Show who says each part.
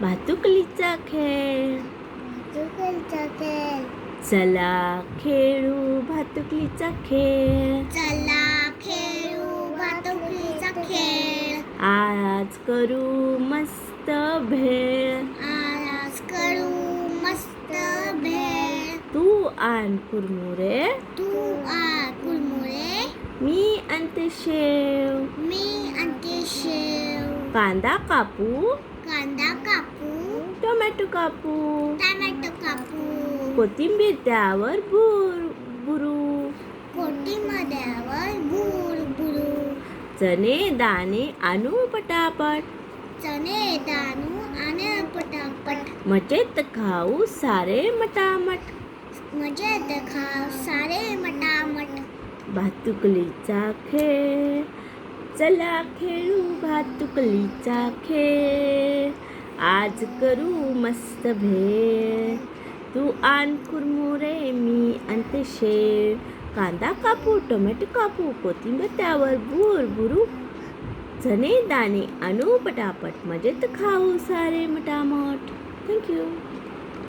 Speaker 1: भातुकलीचा खेळ
Speaker 2: भातुकलीचा खेळ
Speaker 1: चला खेळू भातुकलीचा खेळ
Speaker 2: चला खेळू भातुकलीचा खेळ
Speaker 1: आज करू मस्त भेळ
Speaker 2: आज करू मस्त भेळ
Speaker 1: तू आण कुरमुरे
Speaker 2: तू आ कुरमुरे
Speaker 1: मी आणते शेव
Speaker 2: मी आणते शेव
Speaker 1: कांदा कापू
Speaker 2: कांदा
Speaker 1: टोमॅटो कापू.
Speaker 2: टोमॅटो कापू.
Speaker 1: कोथिंबीर त्यावर बुर बुरू.
Speaker 2: कोटीमध्यावर बुर बुरू.
Speaker 1: चणे दाणे आणू पटापट.
Speaker 2: चणे दाणू आणि पटापट.
Speaker 1: मजेत खाऊ सारे मटामट.
Speaker 2: मजेत खाव सारे मटामट.
Speaker 1: भातुकलीचा खेळ. चला खेळू भातुकलीचा खेळ. आज करू मस्त भेळ. तू आण कुरमुरे मी आणते शेळ. कांदा कापू टोमॅटो कापू कोथिंबीर त्यावर भूर भुरू झने दाणे आणू पटापट मजेत खाऊ सारे मटामट थँक्यू